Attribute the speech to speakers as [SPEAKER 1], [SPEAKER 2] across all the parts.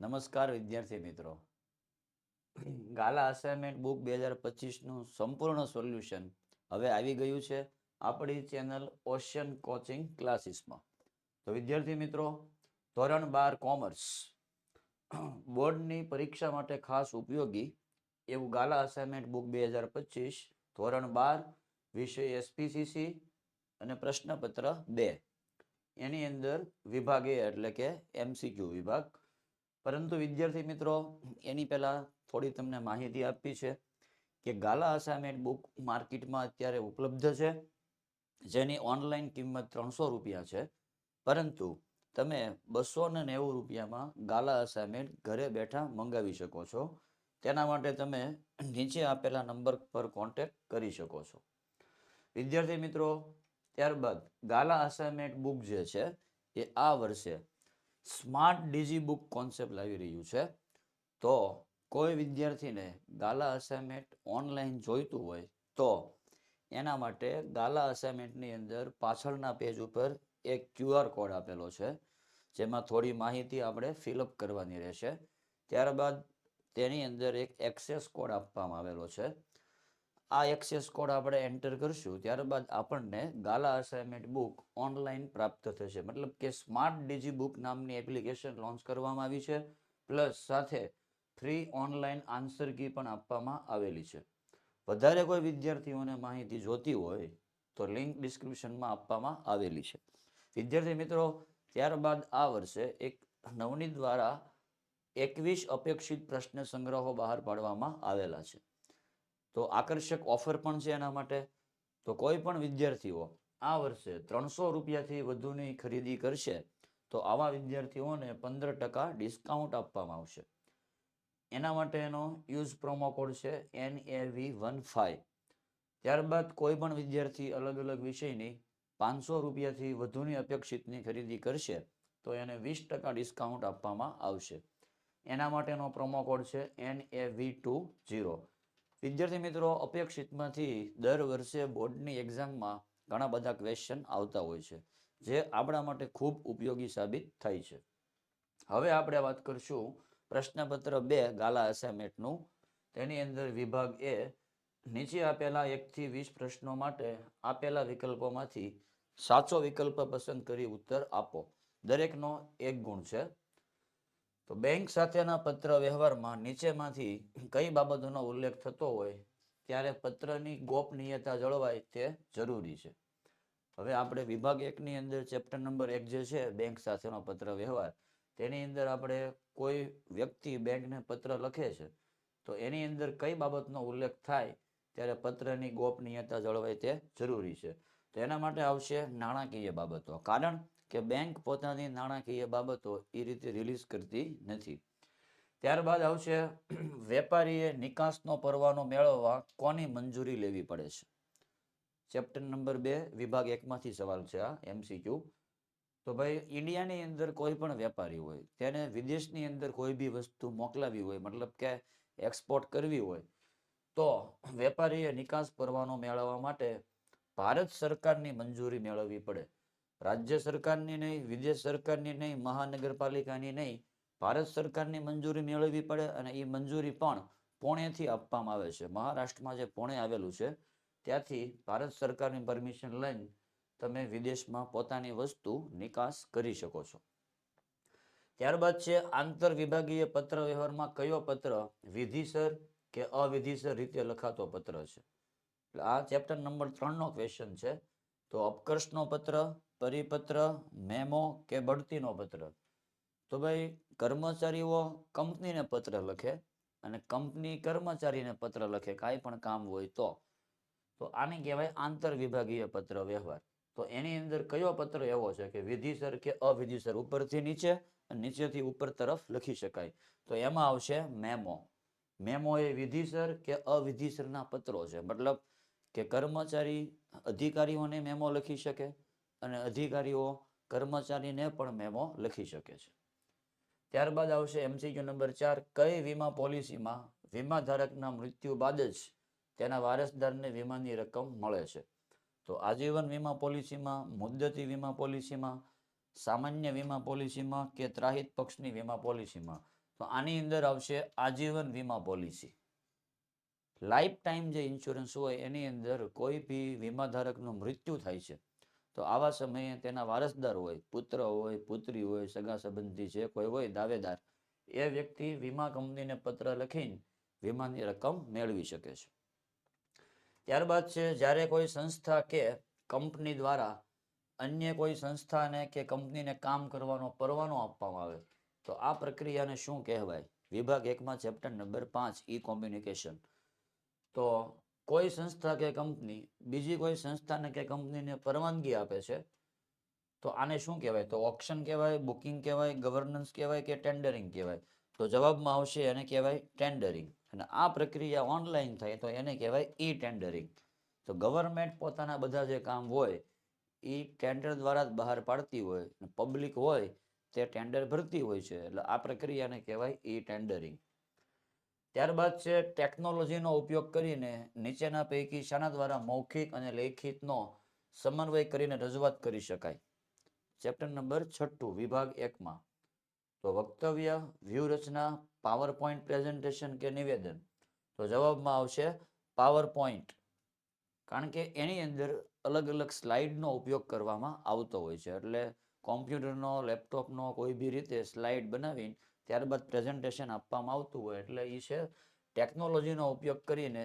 [SPEAKER 1] નમસ્કાર વિદ્યાર્થી મિત્રો. ગાલા અસાઇનમેન્ટ બુક બે હજાર પચીસનું સંપૂર્ણ સોલ્યુશન હવે આવી ગયું છે આપણી ચેનલ ઓશિયન કોચિંગ ક્લાસીસમાં તો વિદ્યાર્થી મિત્રો, ધોરણ બાર કોમર્સ બોર્ડની પરીક્ષા માટે ખાસ ઉપયોગી એવું ગાલા અસાઇનમેન્ટ બુક બે હજાર પચીસ, ધોરણ બાર, વિષય એસપીસીસી અને પ્રશ્નપત્ર બે. એની અંદર વિભાગે એટલે કે એમસીક્યુ વિભાગ પરંતુ વિદ્યાર્થી મિત્રો, એની પહેલાં થોડી તમને માહિતી આપી છે કે ગાલા અસાઇનમેન્ટ બુક માર્કેટમાં અત્યારે ઉપલબ્ધ છે, જેની ઓનલાઈન કિંમત ત્રણસો રૂપિયા છે. પરંતુ તમે બસો ને નેવું રૂપિયામાં ગાલા અસાઇનમેન્ટ ઘરે બેઠા મંગાવી શકો છો. તેના માટે તમે નીચે આપેલા નંબર પર કોન્ટેક્ટ કરી શકો છો. વિદ્યાર્થી મિત્રો, ત્યારબાદ ગાલા અસાઇનમેન્ટ બુક જે છે, એ આ વર્ષે સ્માર્ટ ડીજી બુક કોન્સેપ્ટ લાવી રહ્યું છે. તો કોઈ વિદ્યાર્થીને ગાલા અસાઇનમેન્ટ ઓનલાઈન જોઈતું હોય તો એના માટે ગાલા અસાઇનમેન્ટની અંદર પાછળના પેજ ઉપર એક ક્યુઆર કોડ આપેલો છે, જેમાં થોડી માહિતી આપણે ફિલઅપ કરવાની રહેશે. ત્યારબાદ તેની અંદર એક એક્સેસ કોડ આપવામાં આવેલો છે. આ એક્સેસ કોડ આપણે એન્ટર કરશું, ત્યારબાદ આપણને ગાલા અસાઇનમેન્ટ બુક ઓનલાઈન પ્રાપ્ત થશે. મતલબ કે સ્માર્ટ ડીજી બુક નામની એપ્લિકેશન લોન્ચ કરવામાં આવી છે પ્લસ સાથે ફ્રી ઓનલાઈન આન્સર કી પણ આપવામાં આવેલી છે. વધારે કોઈ વિદ્યાર્થીઓને માહિતી જોતી હોય તો લિંક ડિસ્ક્રિપ્શનમાં આપવામાં આવેલી છે. વિદ્યાર્થી મિત્રો, ત્યારબાદ આ વર્ષે એક નવનીત દ્વારા એકવીસ અપેક્ષિત પ્રશ્ન સંગ્રહો બહાર પાડવામાં આવેલા છે. તો આકર્ષક ઓફર પણ છે એના માટે. તો કોઈ પણ વિદ્યાર્થીઓ આ વર્ષે ત્રણસો રૂપિયાથી વધુની ખરીદી કરશે, તો આવા વિદ્યાર્થીઓને પંદર ટકા ડિસ્કાઉન્ટ આપવામાં આવશે. એના માટેનો યુઝ પ્રોમો કોડ છે N A V one five ત્યારબાદ કોઈ પણ વિદ્યાર્થી અલગ અલગ વિષયની પાંચસો રૂપિયાથી વધુની અપેક્ષિતની ખરીદી કરશે, તો એને વીસ ટકા ડિસ્કાઉન્ટ આપવામાં આવશે. એના માટેનો પ્રોમો કોડ છે N A V two zero વિદ્યાર્થી મિત્રો, અપેક્ષિતમાંથી દર વર્ષે બોર્ડની એક્ઝામમાં ઘણા બધા ક્વેશ્ચન આવતા હોય છે, જે આપણા માટે ખૂબ ઉપયોગી સાબિત થાય છે. હવે આપણે વાત કરશું પ્રશ્નપત્ર બે ગાલા અસાઇનમેન્ટનું તેની અંદર વિભાગ એ નીચે આપેલા એકથી વીસ પ્રશ્નો માટે આપેલા વિકલ્પોમાંથી સાચો વિકલ્પ પસંદ કરી ઉત્તર આપો. દરેકનો એક ગુણ છે. તો બેંક સાથેના પત્ર વ્યવહારમાં નીચેમાંથી કઈ બાબતોનો ઉલ્લેખ થતો હોય ત્યારે પત્રની ગોપનીયતા જળવાય તે જરૂરી છે. હવે આપણે વિભાગ એકની અંદર ચેપ્ટર નંબર એક જે છે, બેંક સાથેનો પત્ર વ્યવહાર તેની અંદર આપણે કોઈ વ્યક્તિ બેંકને પત્ર લખે છે, તો એની અંદર કઈ બાબતનો ઉલ્લેખ થાય ત્યારે પત્રની ગોપનીયતા જળવાય તે જરૂરી છે. તો એના માટે આવશે નાણાકીય બાબતો. કારણ કે બેંક પોતાની નાણાકીય બાબતો એ રીતે રિલીઝ કરતી નથી. ત્યારબાદ આવશે વેપારીએ નિકાસનો પરવાનો મેળવવા કોની મંજૂરી લેવી પડે છે? ચેપ્ટર નંબર બે, વિભાગ એકમાંથી સવાલ છે આ એમસીક્યુ તો ભાઈ, ઇન્ડિયાની અંદર કોઈ પણ વેપારી હોય, તેને વિદેશની અંદર કોઈ બી વસ્તુ મોકલાવી હોય, મતલબ કે એક્સપોર્ટ કરવી હોય, તો વેપારીએ નિકાસ પરવાનો મેળવવા માટે ભારત સરકારની મંજૂરી મેળવવી પડે. રાજ્ય સરકારની નહીં, વિદેશ સરકારની નહીં, મહાનગરપાલિકાની નહીં, ભારત સરકારની મંજૂરી મેળવવી પડે અને એ મંજૂરી પણ પુણેથી આપવામાં આવે છે. મહારાષ્ટ્રમાં જે પુણે આવેલું છે, ત્યાંથી ભારત સરકારની પરમિશન લઈને તમે વિદેશમાં પોતાની વસ્તુ નિકાસ કરી શકો છો. ત્યારબાદ છે આંતર વિભાગીય પત્ર વ્યવહારમાં કયો પત્ર વિધિસર કે અવિધિસર રીતે લખાતો પત્ર છે? એટલે આ ચેપ્ટર નંબર ત્રણનો ક્વેશ્ચન છે. તો અપકર્ષનો પત્ર પરિપત્ર, મેમો કે બઢતીનો પત્ર? તો ભાઈ, કર્મચારીઓ કંપનીને પત્ર લખે અને કંપની કર્મચારીને પત્ર લખે, કાંઈ પણ કામ હોય તો. તો આને કહેવાય આંતર વિભાગીય પત્ર વ્યવહાર. તો એની અંદર કયો પત્ર એવો છે કે વિધિસર કે અવિધિસર? ઉપરથી નીચે અને નીચેથી ઉપર તરફ લખી શકાય. તો એમાં આવશે મેમો. મેમો એ વિધિસર કે અવિધિસરના પત્રો છે. મતલબ કે કર્મચારી અધિકારીઓને મેમો લખી શકે અને અધિકારીઓ, કર્મચારીને પણ મેમો લખી શકે છે. ત્યારબાદ આવશે એમસીક્યુ નંબર ચાર, કઈ વીમા પોલિસીમાં વીમા ધારકના મૃત્યુ બાદ જ તેના વારસદારને વીમાની રકમ મળે છે? તો આજીવન વીમા પોલિસીમાં, મુદ્દતી વીમા પોલિસીમાં, સામાન્ય વીમા પોલિસીમાં કે ત્રાહિત પક્ષની વીમા પોલિસીમાં? તો આની અંદર આવશે આજીવન વીમા પોલિસી. લાઈફ ટાઈમ જે ઇન્સ્યોરન્સ હોય એની અંદર કોઈ બી વીમા ધારકનું મૃત્યુ થાય છે. તો આવા સમયે તેના વારસદાર હોય, પુત્ર હોય, પુત્રી હોય, સગા સંબંધી જે કોઈ હોય, દાવેદાર, એ વ્યક્તિ વીમા કંપનીને પત્ર લખીને વીમાની રકમ મેળવી શકે છે. ત્યારબાદ છે, જ્યારે કોઈ સંસ્થા કે કંપની દ્વારા અન્ય કોઈ સંસ્થાને કે કંપનીને કામ કરવાનો પરવાનો આપવામાં આવે, તો આ પ્રક્રિયાને શું કહેવાય? વિભાગ એકમાં ચેપ્ટર નંબર પાંચ, ઈ કોમ્યુનિકેશન. તો કોઈ સંસ્થા કે કંપની, બીજી કોઈ સંસ્થાને કે કંપનીને પરવાનગી આપે છે, તો આને શું કહેવાય? તો ઓપ્શન કહેવાય બુકિંગ કહેવાય ગવર્નન્સ કહેવાય કે ટેન્ડરિંગ કહેવાય? તો જવાબમાં આવશે એને કહેવાય ટેન્ડરિંગ અને આ પ્રક્રિયા ઓનલાઈન થાય તો એને કહેવાય ઈ ટેન્ડરિંગ તો ગવર્મેન્ટ પોતાના બધા જે કામ હોય એ ટેન્ડર દ્વારા જ બહાર પાડતી હોય પબ્લિક હોય, તે ટેન્ડર ભરતી હોય છે. એટલે આ પ્રક્રિયાને કહેવાય ઈ ટેન્ડરિંગ ત્યારબાદ છે ટેકનોલોજીનો ઉપયોગ કરીને નીચેના પૈકી શાના દ્વારા મૌખિક અને લેખિતનો સમન્વય કરીને રજૂઆત કરી શકાય. ચેપ્ટર નંબર છઠ્ઠું, વિભાગ એકમાં. તો વક્તવ્ય, વ્યૂહરચના પાવર પોઈન્ટ પ્રેઝન્ટેશન કે નિવેદન? તો જવાબમાં આવશે પાવર પોઈન્ટ કારણ કે એની અંદર અલગ અલગ સ્લાઇડનો ઉપયોગ કરવામાં આવતો હોય છે. એટલે કોમ્પ્યુટરનો, લેપટોપનો કોઈ બી રીતે સ્લાઇડ બનાવીને ત્યારબાદ પ્રેઝન્ટેશન આપવામાં આવતું હોય એટલે એ છે ટેકનોલોજીનો ઉપયોગ કરીને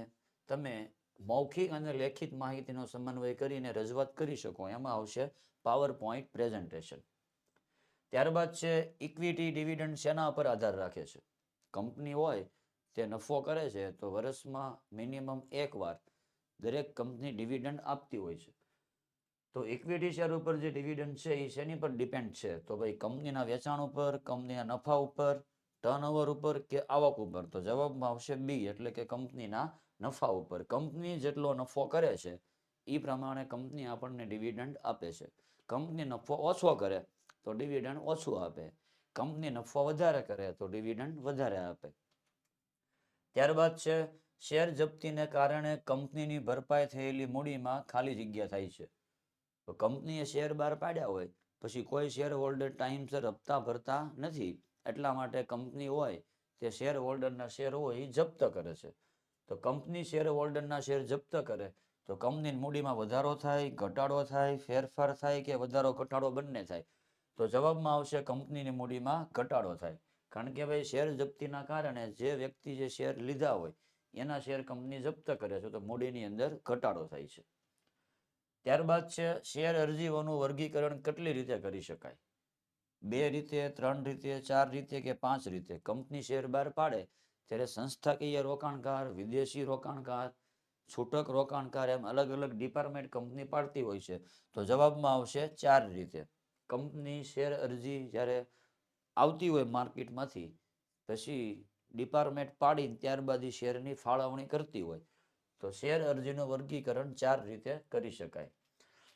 [SPEAKER 1] તમે મૌખિક અને લેખિત માહિતીનો સમન્વય કરીને રજૂઆત કરી શકો, એમાં આવશે પાવર પોઈન્ટ પ્રેઝન્ટેશન ત્યારબાદ છે ઇક્વિટી ડિવિડન્ડ શેના પર આધાર રાખે છે? કંપની હોય, તે નફો કરે છે, તો વર્ષમાં મિનિમમ એક વાર દરેક કંપની ડિવિડન્ડ આપતી હોય છે. તો ઇક્વિટી શેર ઉપર જે ડિવિડન્ડ છે એ શેની પર ડિપેન્ડ છે? તો ભાઈ કંપનીના વેચાણ ઉપર, કંપનીના નફા ઉપર ટર્નઓવર ઉપર કે આવક ઉપર? તો જવાબમાં આવશે બી એટલે કે કંપનીના નફા ઉપર. કંપની જેટલો નફો કરે છે એ પ્રમાણે કંપની આપણને ડિવિડન્ડ આપે છે. કંપની નફો ઓછો કરે, તો ડિવિડન્ડ ઓછું આપે. કંપની નફો વધારે કરે, તો ડિવિડન્ડ વધારે આપે. ત્યારબાદ છે, શેર જપ્તીને કારણે કંપનીની ભરપાઈ થયેલી મૂડીમાં ખાલી જગ્યા થાય છે. તો કંપનીએ શેર બહાર પાડ્યા હોય, પછી કોઈ શેર હોલ્ડર ટાઈમસર હપ્તા ભરતા નથી. એટલા માટે કંપની હોય, તે શેર હોલ્ડરના શેર હોય એ જપ્ત કરે છે. તો કંપની શેર હોલ્ડરના શેર જપ્ત કરે, તો કંપનીની મૂડીમાં વધારો થાય, ઘટાડો થાય, ફેરફાર થાય કે વધારો ઘટાડો બંને થાય. તો જવાબમાં આવશે કંપનીની મૂડીમાં ઘટાડો થાય. કારણ કે ભાઈ, શેર જપ્તીના કારણે જે વ્યક્તિ જે શેર લીધા હોય, એના શેર કંપની જપ્ત કરે છે, તો મૂડીની અંદર ઘટાડો થાય છે. ત્યારબાદ છે, શેર અરજીઓનું વર્ગીકરણ કેટલી રીતે કરી શકાય? બે રીતે, ત્રણ રીતે, ચાર રીતે કે પાંચ રીતે? કંપની શેર બહાર પાડે ત્યારે સંસ્થાકીય રોકાણકાર, વિદેશી રોકાણકાર, છૂટક રોકાણકાર એમ અલગ અલગ ડિપાર્ટમેન્ટ કંપની પાડતી હોય છે. તો જવાબમાં આવશે ચાર રીતે. કંપની શેર અરજી જ્યારે આવતી હોય માર્કેટમાંથી, પછી ડિપાર્ટમેન્ટ પાડીને ત્યારબાદ શેરની ફાળવણી કરતી હોય. તો શેર અરજીનું વર્ગીકરણ ચાર રીતે કરી શકાય.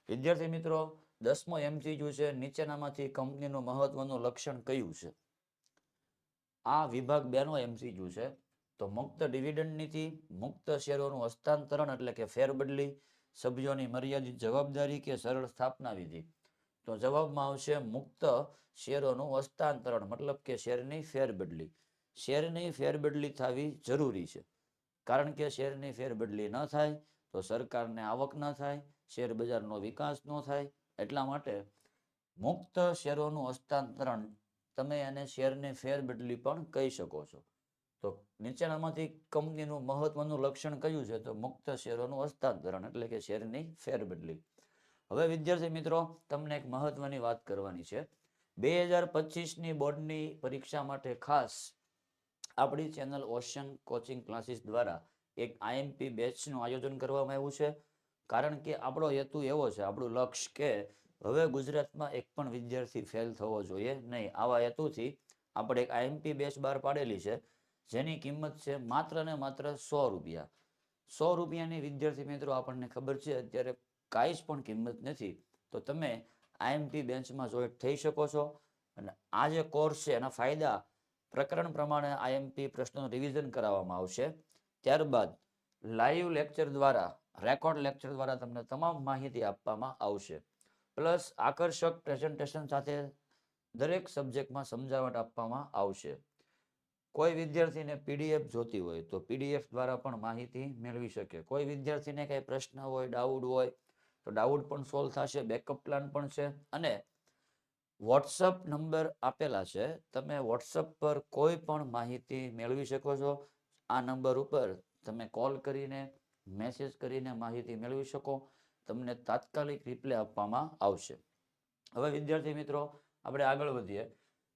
[SPEAKER 1] વિદ્યાર્થી મિત્રો, દસમો એમસીક્યુ છે, નીચેનામાંથી કંપનીનું મહત્વનું લક્ષણ કયું છે? આ વિભાગ બેનો એમસીક્યુ છે. તો મુક્ત ડિવિડન્ડ નીતિ, મુક્ત શેરોનું હસ્તાંતરણ એટલે કે ફેરબદલી સભ્યોની મર્યાદિત જવાબદારી કે સરળ સ્થાપના વિધિ. તો જવાબમાં આવશે મુક્ત શેરોનું હસ્તાંતરણ, મતલબ કે શેરની ફેરબદલી શેરની ફેરબદલી થવી જરૂરી છે. કારણ કે શેરની ફેરબદલી ન થાય, તો સરકારને આવક ન થાય, શેર બજારનો વિકાસ ન થાય. એટલા માટે મુક્ત શેરોનું હસ્તાંતરણ તમે એને શેરની ફેરબદલી પણ કહી શકો છો. તો નીચેનામાંથી કંપનીનું મહત્વનું લક્ષણ કયું છે? તો મુક્ત શેરોનું હસ્તાંતરણ એટલે કે શેરની ફેરબદલી. હવે વિદ્યાર્થી મિત્રો, તમને એક મહત્વની વાત કરવાની છે. બે હજાર પચીસની બોર્ડની પરીક્ષા માટે ખાસ આપણી ચેનલ ઓશન કોચિંગ ક્લાસીસ દ્વારા એક આઈએમપી બેચનું આયોજન કરવામાં આવ્યું છે. કારણ કે આપણો હેતુ એવો છે, આપણું લક્ષ્ય કે હવે ગુજરાતમાં એક પણ વિદ્યાર્થી ફેલ થવો જોઈએ નહીં. આવા હેતુથી આપણે એક આઈએમપી બેચ બહાર પાડેલી છે, જેની કિંમત છે માત્ર ને માત્ર સો રૂપિયા. સો રૂપિયાની વિદ્યાર્થી મિત્રો, આપણને ખબર છે, અત્યારે કાંઈ જ પણ કિંમત નથી. તો તમે આઈએમપી બેન્ચમાં જોઈન્ટ થઈ શકો છો. અને આ જે કોર્સ છે, એના ફાયદા પ્રકરણ પ્રમાણે આઈએમપી પ્રશ્નોનું રિવિઝન કરાવવામાં આવશે. ત્યારબાદ લાઈવ લેક્ચર દ્વારા રેકોર્ડ લેક્ચર દ્વારા તમને તમામ માહિતી આપવામાં આવશે. પ્લસ આકર્ષક પ્રેઝન્ટેશન સાથે દરેક સબ્જેક્ટમાં સમજાવટ આપવામાં આવશે. કોઈ વિદ્યાર્થીને પીડીએફ જોતી હોય તો પીડીએફ દ્વારા પણ માહિતી મેળવી શકે. કોઈ વિદ્યાર્થીને કંઈ પ્રશ્ન હોય ડાઉટ હોય, તો ડાઉટ પણ સોલ્વ થશે બેકઅપ પ્લાન પણ છે. અને વોટ્સઅપ નંબર આપેલા છે. તમે વોટ્સઅપ પર કોઈ પણ માહિતી મેળવી શકો છો. આ નંબર ઉપર તમે કોલ કરીને, મેસેજ કરીને માહિતી મેળવી શકો. તમને તાત્કાલિક રિપ્લે આપવામાં આવશે. હવે વિદ્યાર્થી મિત્રો, આપણે આગળ વધીએ.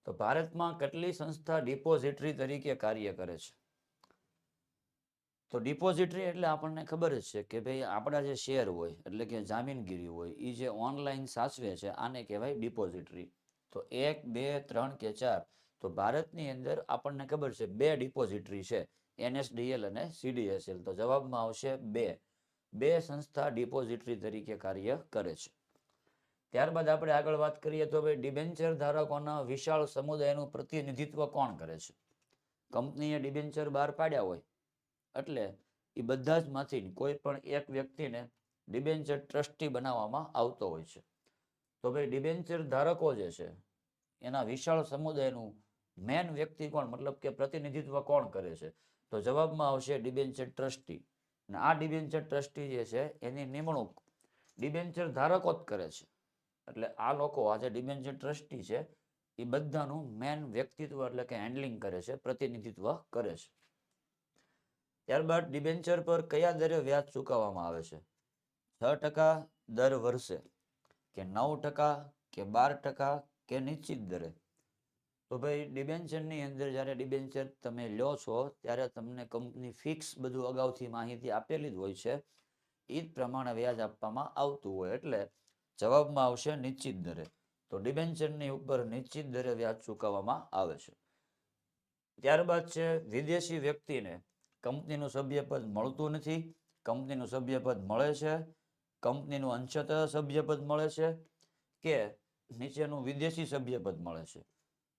[SPEAKER 1] તો ભારતમાં કેટલી સંસ્થા ડિપોઝિટરી તરીકે કાર્ય કરે છે? તો ડિપોઝિટરી એટલે આપણને ખબર જ છે કે ભાઈ આપણા જે શેર હોય, એટલે કે જામીનગીરી હોય એ જે ઓનલાઈન સાચવે છે, આને કહેવાય ડિપોઝિટરી. તો એક, બે, ત્રણ કે ચાર. તો ભારતની અંદર આપણને ખબર છે બે ડિપોઝિટરી છે, એનએસડીએલ અને સીડીએસએલ. તો જવાબમાં આવશે બે. બે સંસ્થા ડિપોઝિટરી તરીકે કાર્ય કરે છે. ત્યારબાદ આપણે આગળ વાત કરીએ તો ભાઈ ડિબેન્ચર ધારકોના વિશાળ સમુદાયનું પ્રતિનિધિત્વ કોણ કરે છે? કંપનીએ ડિબેન્ચર બહાર પાડ્યા હોય, એટલે એ બધા જ માંથી કોઈ પણ એક વ્યક્તિને ડિબેન્ચર ટ્રસ્ટી બનાવવામાં આવતો હોય છે. તો ભાઈ ડિબેન્ચર ધારકો જે છે, એના વિશાળ સમુદાયનું મેન વ્યક્તિ કોણ? મતલબ કે પ્રતિનિધિત્વ કોણ કરે છે? તો જવાબમાં આવશે ડિબેન્ચર ટ્રસ્ટી અને આ ડિબેન્ચર ટ્રસ્ટી જે છે, એની નિમણૂક ડિબેન્ચર ધારકો જ કરે છે. એટલે આ લોકો, આ જે ડિબેન્ચર ટ્રસ્ટી છે, એ બધાનું મેન વ્યક્તિત્વ એટલે કે હેન્ડલિંગ કરે છે, પ્રતિનિધિત્વ કરે છે. ત્યારબાદ ડિબેન્ચર પર કયા દરે વ્યાજ ચૂકવવામાં આવે છે? છ ટકા દર વર્ષે. કે નવ ટકા કે બાર ટકા કે નિશ્ચિત દરે? તો ભાઈ ડિબેન્ચરની અંદર જ્યારે ડિબેન્ચર તમે લો છો, ત્યારે તમને કંપની ફિક્સ બધું અગાઉથી માહિતી આપેલી જ હોય છે. એ જ પ્રમાણે વ્યાજ આપવામાં આવતું હોય. એટલે જવાબમાં આવશે નિશ્ચિત દરે. તો ડિબેન્ચરની ઉપર નિશ્ચિત દરે વ્યાજ ચૂકવવામાં આવે છે. ત્યારબાદ છે વિદેશી વ્યક્તિને કંપનીનું સભ્યપદ મળતું નથી. કંપનીનું સભ્યપદ મળે છે. કંપનીનું અંશતઃ સભ્યપદ મળે છે કે નીચેનું વિદેશી સભ્યપદ મળે છે?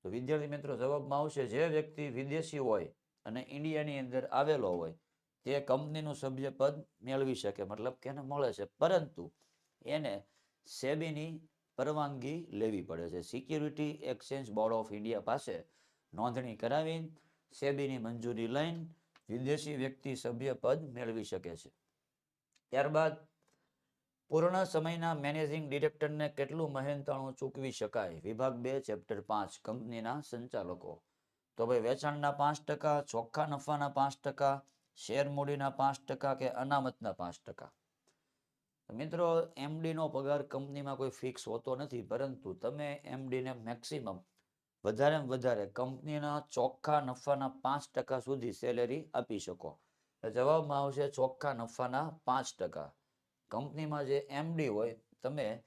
[SPEAKER 1] તો વિદ્યાર્થી મિત્રો, જવાબમાં આવશે જે વ્યક્તિ વિદેશી હોય અને ઇન્ડિયાની અંદર આવેલો હોય, તે કંપનીનું સભ્યપદ મેળવી શકે, મતલબ કે એને મળે છે. પરંતુ એને સેબીની પરવાનગી લેવી પડે છે. Security exchange board of India પાસે નોંધણી કરાવી, સેબીની મંજૂરી લઈને વિદેશી વ્યક્તિ સભ્યપદ મેળવી શકે છે. ત્યારબાદ પૂર્ણ સમયના મેનેજિંગ ડિરેક્ટરને કેટલું મહેનતાણું ચૂકવી શકાય? વિભાગ બે, ચેપ્ટર પાંચ, કંપનીના સંચાલકો. તો ભાઈ, વેચાણના પાંચ ટકા, ચોખ્ખા નફાના પાંચ ટકા, શેર મૂડીના પાંચ ટકા કે અનામતના પાંચ ટકા? મિત્રો, એમડીનો પગાર કંપનીમાં કોઈ ફિક્સ હોતો નથી, પરંતુ તમે એમડીને મેક્સિમમ વધારે વધારે કંપનીના ચોખ્ખા નફાના પાંચ ટકા સુધી સેલેરી આપી શકો. જવાબમાં આવશે ચોખ્ખા નફાના પાંચ ટકા. કંપનીમાં જે એમડી હોય, તમે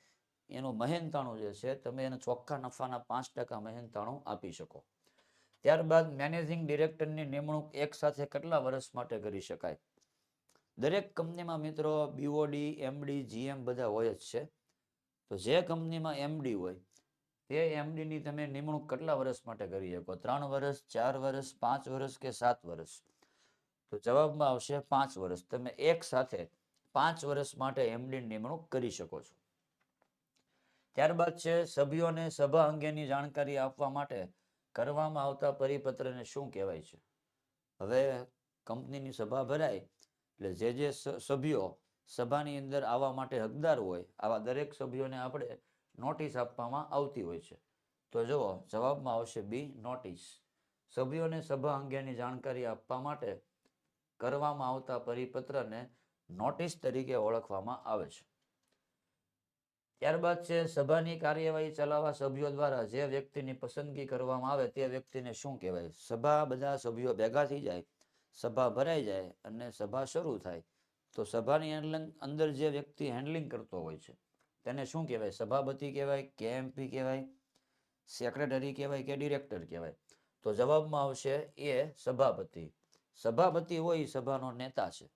[SPEAKER 1] એનું મહેનતાણું જે છે, તમે એને ચોખ્ખા નફાના પાંચ ટકા મહેનતાણું આપી શકો. ત્યારબાદ મેનેજિંગ ડિરેક્ટરની નિમણૂક એક સાથે કેટલા વર્ષ માટે કરી શકાય? દરેક કંપનીમાં મિત્રો બીઓડી એમડી જીએમ બધા હોય જ છે. તો જે કંપનીમાં એમડી હોય, તે એમડીની તમે નિમણૂક કેટલા વર્ષ માટે કરી શકો? ત્રણ વર્ષ, ચાર વર્ષ, પાંચ વર્ષ કે સાત વર્ષ? તો જવાબમાં આવશે પાંચ વર્ષ. તમે એક સાથે પાંચ વર્ષ માટે એમડી નિમણૂક કરી શકો છો. ત્યારબાદ છે, સભ્યોને સભા અંગેની જાણકારી આપવા માટે કરવામાં આવતા પરિપત્રને શું કહેવાય છે? હવે કંપનીની સભા ભરાય એટલે જે જે સભ્યો સભાની અંદર આવવા માટે હકદાર હોય, આવા દરેક સભ્યોને આપણે નોટિસ આપવામાં આવતી હોય છે. તો જુઓ, જવાબમાં આવશે બી, નોટિસ. સભ્યોને સભા અંગેની જાણકારી આપવા માટે કરવામાં આવતા પરિપત્રને નોટિસ તરીકે ઓળખવામાં આવે છે. ત્યારબાદ છે, સભાની કાર્યવાહી ચલાવવા સભ્યો દ્વારા જે વ્યક્તિની પસંદગી કરવામાં આવે તે વ્યક્તિને શું કહેવાય? સભા બધા સભ્યો ભેગા થઈ જાય, સભા ભરાઈ જાય અને સભા શરૂ થાય. તો સભાની અંદર- જે વ્યક્તિ હેન્ડલિંગ કરતો હોય છે, તેને શું કહેવાય? સભાપતિ કહેવાય કેએમપી કહેવાય સેક્રેટરી કહેવાય કે ડિરેક્ટર કહેવાય. તો જવાબમાં આવશે એ સભાપતિ. સભાપતિ હોય સભાનો નેતા છે.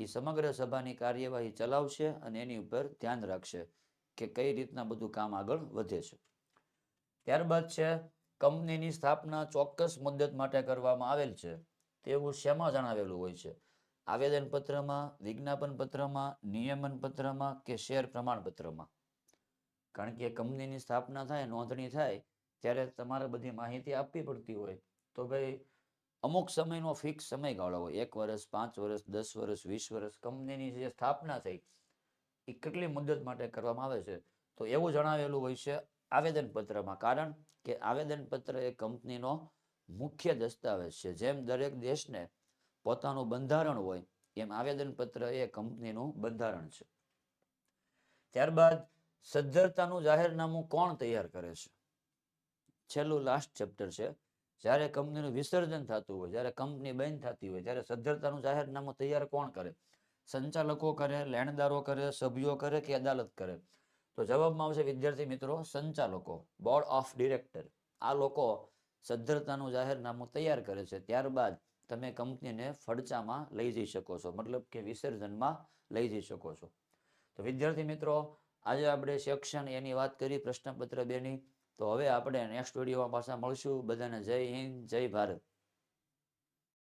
[SPEAKER 1] એ સમગ્ર સભાની કાર્યવાહી ચલાવશે અને એની ઉપર ધ્યાન રાખશે કે કઈ રીતના બધું કામ આગળ વધે છે. ત્યારબાદ છે, કંપનીની સ્થાપના ચોક્કસ મુદ્દત માટે કરવામાં આવેલ છે, તેવું શેમાં જણાવેલું હોય છે? આવેદન પત્રમાં વિજ્ઞાપન પત્રમાં નિયમન પત્રમાં કે શેર પ્રમાણપત્રમાં? કારણ કે કંપનીની સ્થાપના થાય, નોંધણી થાય, ત્યારે તમારે બધી માહિતી આપવી પડતી હોય. તો ભાઈ અમુક સમયનો ફિક્સ સમયગાળો હોય. એક વર્ષ, પાંચ વર્ષ, દસ વર્ષ, વીસ વર્ષ, કંપનીની જે સ્થાપના થઈ, એ કેટલી મુદત માટે કરવામાં આવે છે? તો એવું જણાવેલું હોય છે આવેદનપત્રમાં. કારણ કે આવેદનપત્ર એ કંપનીનો મુખ્ય દસ્તાવેજ છે. જેમ દરેક દેશને પોતાનું બંધારણ હોય, એમ આવેદનપત્ર એ કંપનીનું બંધારણ છે. ત્યારબાદ સદ્ધરતાનું જાહેરનામું કોણ તૈયાર કરે છે? છેલ્લું લાસ્ટ ચેપ્ટર છે. જ્યારે કંપનીનું વિસર્જન થતું હોય, જ્યારે કંપની બંધ થતી હોય ત્યારે સદ્ધરતાનું જાહેરનામું તૈયાર કોણ કરે? સંચાલકો કરે, લેણદારો કરે, સભ્યો કરે કે અદાલત કરે? તો જવાબમાં આવશે, વિદ્યાર્થી મિત્રો, સંચાલકો બોર્ડ ઓફ ડિરેક્ટર આ લોકો સદ્ધરતાનું જાહેરનામું તૈયાર કરે છે. ત્યારબાદ તમે કંપનીને ફડચામાં લઈ જઈ શકો છો. મતલબ કે વિસર્જનમાં લઈ જઈ શકો છો. તો વિદ્યાર્થી મિત્રો, આજે આપણે સેક્શન એની વાત કરી, પ્રશ્નપત્ર બેની. તો હવે આપણે નેક્સ્ટ વિડીયોમાં પાછા મળશું. બધાને જય હિન્દ જય ભારત.